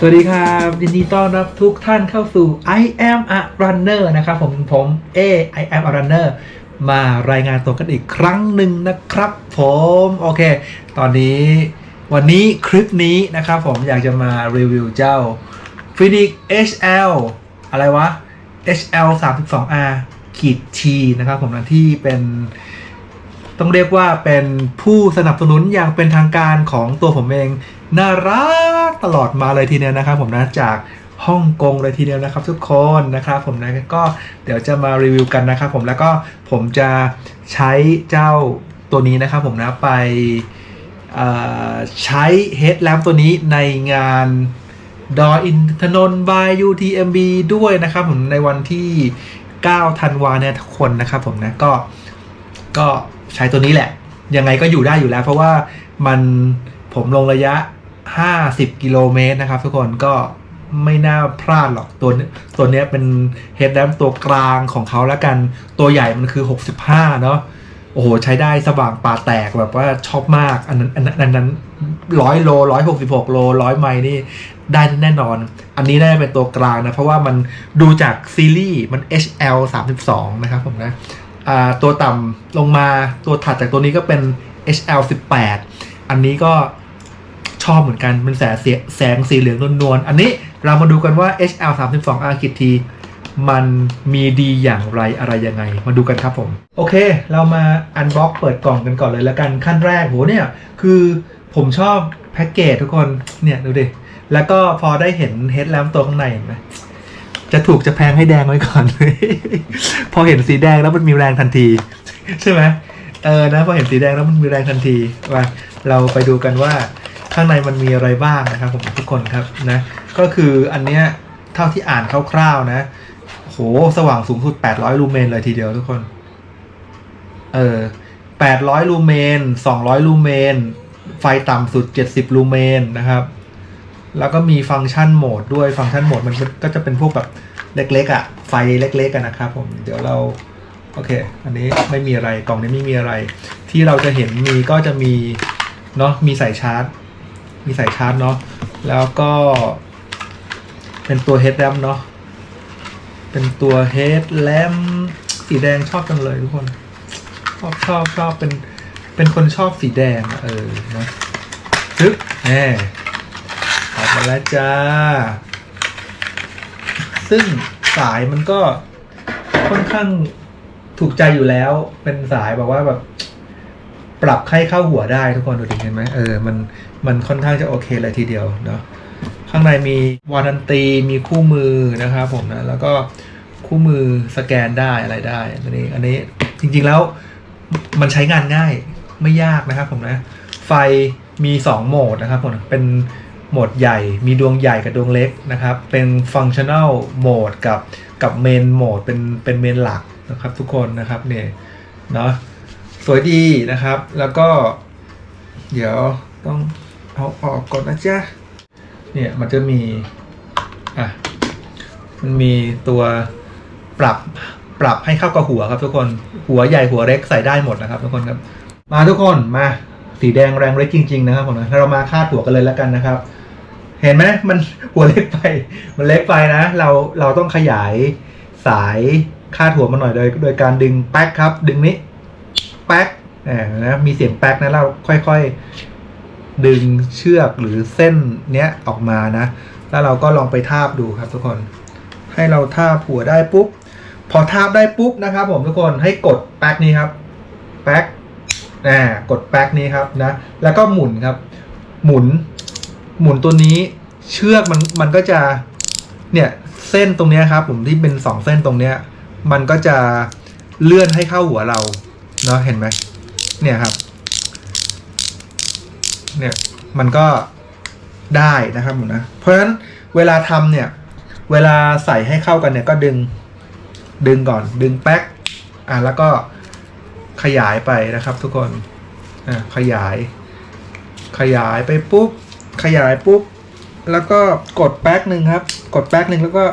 สวัสดีครับยินดีต้อนรับทุกท่านเข้าสู่ I am a runner นะครับผมผมเอ I am a runner มารายงานตัวกันอีกครั้งหนึ่งนะครับผมโอเค ตอนนี้วันนี้คลิปนี้นะครับผมอยากจะมารีวิวเจ้า f i n i x HL อะไรวะ HL 3 2 R ขีด T นะครับผมนะที่เป็น ต้องเรียกว่าเป็นผู้สนับสนุนอย่างเป็นทางการของตัวผมเอง น่ารักตลอดมาเลยทีเดียวนะครับ ผมนะจากฮ่องกงเลยทีเดียวนะครับทุกคนนะครับผมนะก็เดี๋ยวจะมารีวิวกันนะครับผมแล้วก็ผมจะใช้เจ้าตัวนี้นะครับผมนะไปใช้เฮดแลมตัวนี้ในงานดออินทนนท์ by UTMB ด้วยนะครับผมในวันที่ 9 ธันวาเนี่ยทุกคนนะครับผมนะก็ก็ ใช้ตัวนี้แหละ ยังไงก็อยู่ได้อยู่แล้ว เพราะว่ามันผมลงระยะ 50 กิโลเมตรนะครับ ทุกคนก็ไม่น่าพลาดหรอกตัวนี้ตัวนี้เป็นเฮดแ a มตัวกลางของเขาแล้วกันตัวใหญ่มันคือ 65 เนาะโอ้โห ใช้ได้สว่างปาแตกแบบว่าชอบมาก อันนั้นอันนั้นอันนั้นร้อยโลร้อยหกสิบหกโลร้อยไมล์นี่ได้แน่นอน อันนี้ได้เป็นตัวกลางนะ เพราะว่ามันดูจากซีรีส์มัน HL 32 นะครับผมนะ ตัวต่ำลงมาตัวถัดจากตัวนี้ก็เป็น HL 18 อันนี้ก็ชอบเหมือนกันเป็นแสงสียแสงสีเหลืองนวลๆอันนี้เรามาดูกันว่า HL 32 R กิทีมันมีดีอย่างไรอะไรยังไง มาดูกันครับผม โอเค เรามาอันบ็อกเปิดกล่องกันก่อนเลยแล้วกันขั้นแรกโหเนี่ย คือผมชอบแพ็กเกจทุกคนเนี่ย ดูดิ แล้วก็พอได้เห็นเฮดแลมตัวข้างในเห็นไหม จะถูกจะแพงให้แดงไว้ก่อน พอเห็นสีแดงแล้วมันมีแรงทันที ใช่ไหมเออนะพอเห็นสีแดงแล้วมันมีแรงทันทีว่าเราไปดูกันว่าข้างในมันมีอะไรบ้างนะครับผมทุกคนครับนะก็คืออันเนี้ยเท่าที่อ่านคร่าวๆนะโหสว่างสูงสุด 800 ลูเมนเลยทีเดียวทุกคน เออ800 ลูเมน 200 ลูเมน ไฟต่ำสุด 70 ลูเมนนะครับ แล้วก็มีฟังก์ชันโหมดด้วยฟังก์ชันโหมดมันก็จะเป็นพวกแบบเล็กๆอะ่ะไฟเล็กๆกันนะครับผมเดี๋ยวเราโอเค อันนี้ไม่มีอะไรกล่องนี้ไม่มีอะไร ที่เราจะเห็นมีก็จะมีเนาะมีสายชาร์จ มีสายชาร์จเนาะแล้วก็ เป็นตัวเฮดแ a มเนาะเป็นตัวเฮดแ a มสีแดงชอบจังเลยทุกคนชอบชอบชอบเป็นเป็นคนชอบสีแดงเออนะซึบแหม มาแล้วจ้า ซึ่งสายมันก็ค่อนข้างถูกใจอยู่แล้ว เป็นสายแบบว่าแบบ ปรับให้เข้าหัวได้ทุกคนดูดิเห็นไหมเออมันมันค่อนข้างจะโอเคเลยทีเดียวเนาะข้างในมีวารันตีมีคู่มือนะครับผมนะ แล้วก็คู่มือสแกนได้อะไรได้อันนี้ อันนี้จริงๆแล้วมันใช้งานง่ายไม่ยากนะครับผมนะ ไฟมี 2 โหมดนะครับผมเป็น โหมดใหญ่ มีดวงใหญ่กับดวงเล็กนะครับ เป็นฟังชั่น a ลโหมดกับกับเมนโหมดเป็นเป็นเมนหลักนะครับทุกคนนะครับเนี่ยเนาะสวยดีนะครับ แล้วก็ เดี๋ยวต้องเอาออกก่อนนะจ๊ะเนี่ยมันจะมีอะมันมีตัวปรับปรับให้เข้ากับหัวครับทุกคนหัวใหญ่หัวเล็กใส่ได้หมดนะครับทุกคนครับ มาทุกคนมา สีแดงแรงเล็กจริง ๆ นะครับผมนะเรามาคาดหัวกันเลยแล้วกันนะครับ เห็นไหมมันหัวเล็กไป มันเล็กไปนะ เราเราต้องขยายสายคาดหัวมันหน่อยโดยโดยการดึงแป๊กครับ ดึงนี้แป๊กนะมีเสียงแป๊กนะเราค่อยๆ ดึงเชือกหรือเส้นเนี้ยออกมานะ แล้วเราก็ลองไปทาบดูครับทุกคน ให้เราทาบหัวได้ปุ๊บ พอทาบได้ปุ๊บนะครับ ผมทุกคนให้กดแป๊กนี้ครับ แป๊ก อ่ากดแป๊กนี้ครับนะ แล้วก็หมุนครับ หมุน หมุนตัวนี้ เชือกมันมันก็จะ เนี่ยเส้นตรงนี้ครับ ผมที่เป็นสองเส้นตรงเนี้ย มันก็จะเลื่อนให้เข้าหัวเราเนาะเห็นไหมเนี่ยครับ เนี่ยมันก็ได้นะครับผมนะเพราะฉะนั้นเวลาทำเนี่ย เวลาใส่ให้เข้ากันเนี่ยก็ดึง ดึงก่อน ดึงแป๊กอะแล้วก็ ขยายไปนะครับทุกคนอะขยาย ขยายไปปุ๊บ ขยายปุ๊บ แล้วก็กดแป๊กหนึ่งครับ กดแป๊กหนึ่งแล้วก็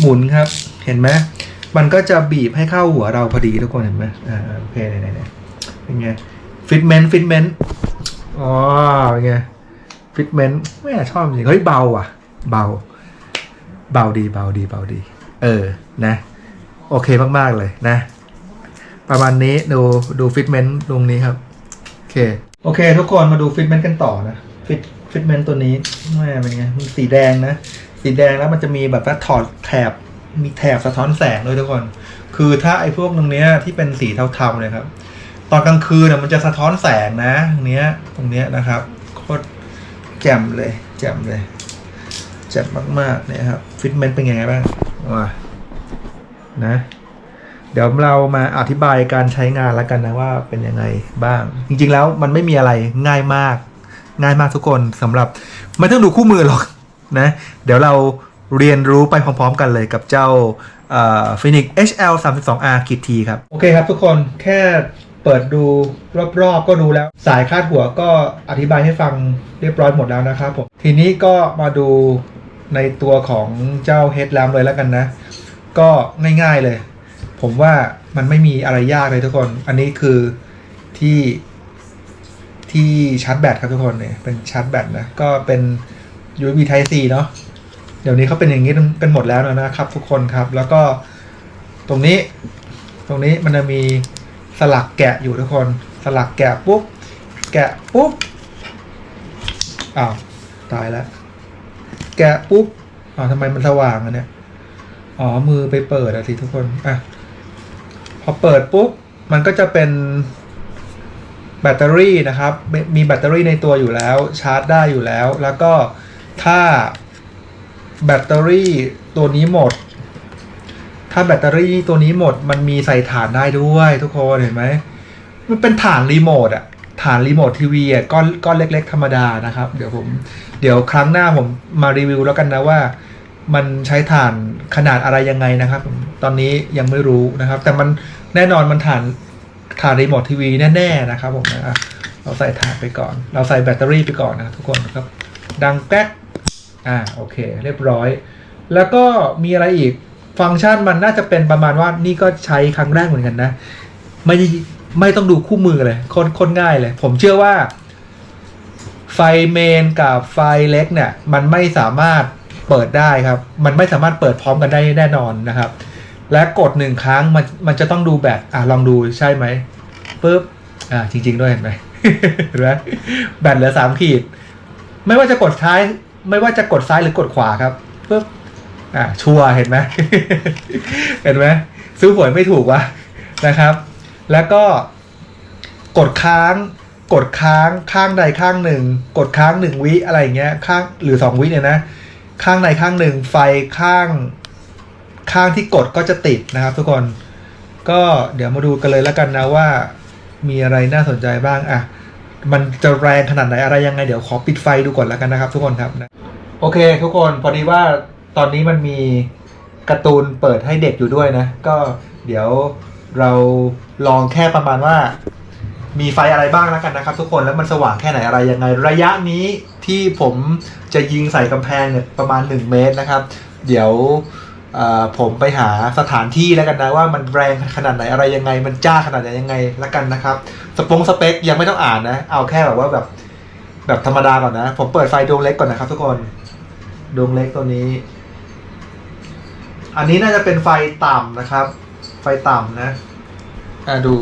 หมุนครับ เห็นไหมมันก็จะบีบให้เข้าหัวเราพอดีทุกคนเห็นไหมอ่าโอเคไหนไหนเป็นไงฟิตเมนต์ฟิตเมนต์อ๋อเป็นไงฟิตเมนต์ไม่ชอบจริงเฮ้ยเบาอะ เบา เบาดีเบาดีเบาดี เออนะ โอเคมาก ๆ เลยนะ ประมาณนี้ดูดูฟิตเมนต์ตรงนี้ครับ โอเค โอเค ทุกคนมาดูฟิตเมนต์กันต่อนะฟิตฟิตเมนต์ตัวนี้แม่เป็นไงมันสีแดงนะ สีแดงแล้วมันจะมีแบบว่าถอดแถบมีแถบสะท้อนแสงด้วยทุกคน คือถ้าไอ้พวกตรงเนี้ยที่เป็นสีเทาๆเนี่ยครับตอนกลางคืนน่ะมันจะสะท้อนแสงนะตรงเนี้ยตรงเนี้ยนะครับโคตรแจ่มเลยแจ่มเลยแจ่มมากๆเนี่ยครับฟิตเมนต์เป็นยังไงบ้างว้านะ เดี๋ยวเรามาอธิบายการใช้งานแล้วกันนะว่าเป็นยังไงบ้าง จริงๆแล้วมันไม่มีอะไรง่ายมาก ง่ายมากทุกคนสำหรับไม่ต้องดูคู่มือหรอกนะ เดี๋ยวเราเรียนรู้ไปพร้อมๆกันเลยกับเจ้าฟินิก HL 3 2 R ขีดทีครับ โอเคครับทุกคนแค่เปิดดูรอบๆก็ดูแล้ว สายคาดหัวก็อธิบายให้ฟังเรียบร้อยหมดแล้วนะครับผม ทีนี้ก็มาดูในตัวของเจ้า headlamp เลยแล้วกันนะ ก็ง่ายๆเลย ผมว่ามันไม่มีอะไรยากเลยทุกคน อันนี้คือที่ที่ชาร์จแบตครับทุกคนเนี่ยเป็นชาร์จแบตนะก็เป็น USB Type C เนาะเดี๋ยวนี้เขาเป็นอย่างนี้กันหมดแล้วนะครับ ทุกคนครับ แล้วก็ตรงนี้ตรงนี้มันจะมีสลักแกะอยู่ทุกคน สลักแกะปุ๊บแกะปุ๊บอ้าวตายแล้วแกะปุ๊บอ้าวทำไมมันสว่างอะเนี่ยอ๋อมือไปเปิดอะสิทุกคนอะ อเปิดปุ๊บมันก็จะเป็นแบตเตอรี่นะครับมีมีแบตเตอรี่ในตัวอยู่แล้ว ชาร์จได้อยู่แล้ว แล้วก็ถ้าแบตเตอรี่ตัวนี้หมด ถ้าแบตเตอรี่ตัวนี้หมด มันมีใส่ฐานได้ด้วยทุกคนเห็นไหม มันเป็นฐานรีโมทอะฐานรีโมททีวีอะก้อนก้อนเล็ก ๆ ธรรมดานะครับ เดี๋ยวผม เดี๋ยวครั้งหน้าผมมารีวิวแล้วกันนะว่า มันใช้ฐานขนาดอะไรยังไงนะครับ ตอนนี้ยังไม่รู้นะครับ แต่มันแน่นอนมันฐานฐานรีโมททีวีแน่ๆนะครับผมนะเราใส่ฐานไปก่อน เราใส่แบตเตอรี่ไปก่อนนะทุกคนครับ ดังแก๊กอ่าโอเค เรียบร้อย แล้วก็มีอะไรอีกฟังก์ชันมันน่าจะเป็นประมาณว่านี่ก็ใช้ครั้งแรกเหมือนกันนะ ไม่ไม่ต้องดูคู่มือเลยคนคนง่ายเลย ผมเชื่อว่า ไฟเมนกับไฟเล็กเนี่ย มันไม่สามารถ เปิดได้ครับ มันไม่สามารถเปิดพร้อมกันได้แน่นอนนะครับ และกดหนึ่งครั้งมันมันจะต้องดูแบตอะลองดูใช่ไหมปุ๊บอ่าจริง ๆ ด้วยเห็นไหมเห็นไหมแบตเหลือสามขีด ไม่ว่าจะกดซ้าย ไม่ว่าจะกดซ้ายหรือกดขวาครับปุ๊บอ่าชัวเห็นไหมเห็นไหมซื้อหวยไม่ถูกวะนะครับ แล้วก็กดค้างกดค้างข้างใดข้างหนึ่ง กดค้างหนึ่งวิอะไรอย่างเงี้ยข้างหรือสองวิเนี่ยนะ ข้างใดข้างหนึ่งไฟข้างข้างที่กดก็จะติดนะครับ ทุกคนก็เดี๋ยวมาดูกันเลยแล้วกันนะว่ามีอะไรน่าสนใจบ้างอะมันจะแรงขนาดไหนอะไรยังไง เดี๋ยวขอปิดไฟดูก่อนแล้วกันนะครับ ทุกคนครับนะโอเค ทุกคนพอดีว่าตอนนี้มันมีการ์ตูนเปิดให้เด็กอยู่ด้วยนะ ก็เดี๋ยวเราลองแค่ประมาณว่า มีไฟอะไรบ้างแล้วกันนะครับ ทุกคนแล้วมันสว่างแค่ไหนอะไรยังไง ระยะนี้ ที่ผมจะยิงใส่กำแพงเนี่ยประมาณ 1 เมตรนะครับ เดี๋ยวผมไปหาสถานที่แล้วกันนะว่ามันแรงขนาดไหนอะไรยังไง มันจ้าขนาดไหนยังไงแล้วกันนะครับสปงสเปคยังไม่ต้องอ่านนะ เอาแค่แบบว่าแบบแบบธรรมดาก่อนนะ ผมเปิดไฟดวงเล็กก่อนนะครับทุกคนดวงเล็กตัวนี้ อันนี้น่าจะเป็นไฟต่ำนะครับ ไฟต่ำนะอ่าดู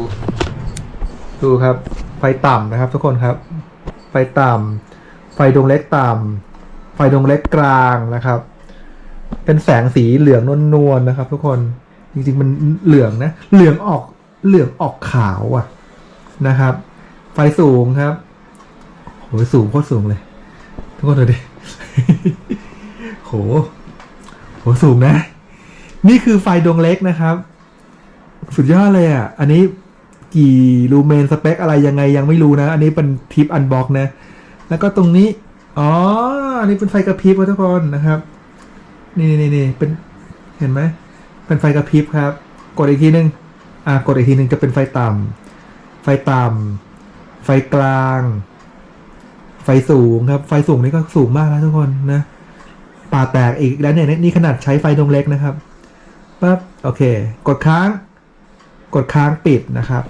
ดูครับ ไฟต่ำนะครับ ทุกคนครับ ไฟต่ำ ไฟดวงเล็กต่ำไฟดวงเล็กกลางนะครับ เป็นแสงสีเหลืองนวลๆนะครับ ทุกคนจริงๆมันเหลืองนะ เหลืองออกเหลืองออกขาวอะนะครับ ไฟสูงครับโหสูงโคตรสูงเลย ทุกคนดูดิโหโหสูงนะ นี่คือไฟดวงเล็กนะครับ สุดยอดเลยอะ อันนี้กี่ลูเมนสเปคอะไรยังไงยังไม่รู้นะ อันนี้เป็นทิปอันบ็อกนะ แล้วก็ตรงนี้ อ๋อ อันนี้เป็นไฟกระพริบครับทุกคนนะครับ นี่นี่นี่เป็น เห็นไหม เป็นไฟกระพริบครับ กดอีกทีหนึ่งอ่ากดอีกทีหนึ่งจะเป็นไฟต่ำไฟต่ำไฟกลาง ไฟสูงครับ ไฟสูงนี่ก็สูงมากนะทุกคนนะ ป่าแตกอีกแล้วเนี่ย นี่ขนาดใช้ไฟดวงเล็กนะครับ ปั๊บ โอเค กดค้าง กดค้างปิดนะครับ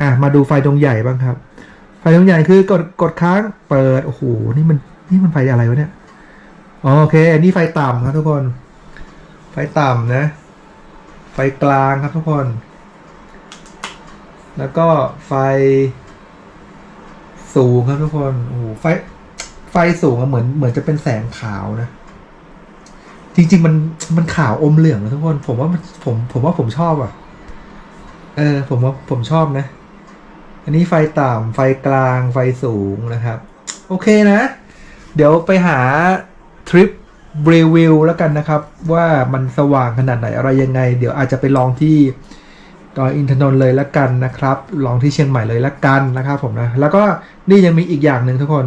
อะ มาดูไฟดวงใหญ่บ้างครับ ไฟดวงใหญ่คือกดกดค้างเปิด โอ้โห นี่มันนี่มันไฟอะไรวะเนี่ย โอเคนี่ไฟต่ำครับทุกคน ไฟต่ำนะ ไฟกลางครับทุกคน แล้วก็ไฟ สูงครับทุกคน โอ้โห ไฟ ไฟสูงอะเหมือนเหมือนจะเป็นแสงขาวนะ จริง ๆ มันมันขาวอมเหลืองนะทุกคน ผมว่ามันผมผมว่าผมชอบอะ เออ ผมว่าผมชอบนะ อันนี้ไฟต่ำไฟกลางไฟสูงนะครับ โอเคนะ เดี๋ยวไปหาทริปรีวิวแล้วกันนะครับ ว่ามันสว่างขนาดไหนอะไรยังไง เดี๋ยวอาจจะไปลองที่ดอยอินทนนท์เลยละกันนะครับ ลองที่เชียงใหม่เลยละกันนะครับผมนะ แล้วก็นี่ยังมีอีกอย่างหนึ่งทุกคน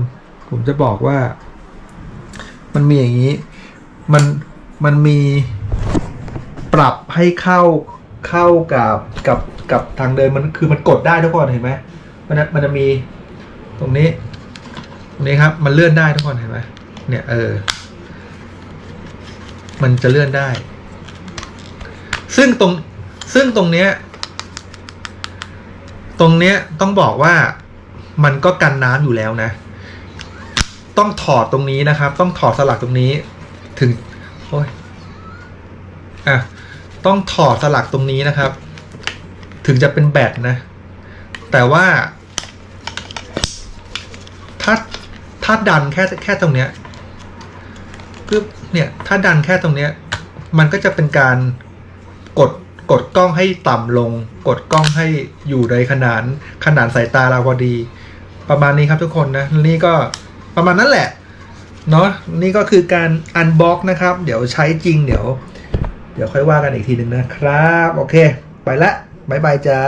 ผมจะบอกว่า มันมีอย่างนี้ มันมันมีปรับให้เข้าเข้ากับกับ กับทางเดินมันคือมันกดได้ทุกคนเห็นไหมมันจะมันจะมีตรงนี้ ตรงนี้ครับ มันเลื่อนได้ทุกคนเห็นไหมเนี่ยเออ มันจะเลื่อนได้ ซึ่งตรงซึ่งตรงเนี้ย ตรงเนี้ยต้องบอกว่ามันก็กันน้ำอยู่แล้วนะ ต้องถอดตรงนี้นะครับ ต้องถอดสลักตรงนี้ ถึงโอ้ยอะต้องถอดสลักตรงนี้นะครับ ถึงจะเป็นแบตนะ แต่ว่าถ้าถ้าดันแค่แค่ตรงเนี้ยปึ๊บเนี่ยถ้าดันแค่ตรงเนี้ย มันก็จะเป็นการกดกดกล้องให้ต่ำลง กดกล้องให้อยู่ในขนานขนานสายตาเราพอดี ประมาณนี้ครับทุกคนนะ นี่ก็ประมาณนั้นแหละ เนาะนี่ก็คือการอันบ็อกนะครับ เดี๋ยวใช้จริงเดี๋ยว เดี๋ยวค่อยว่ากันอีกทีหนึ่งนะครับ โอเค ไปละ บ๊ายบายจ้า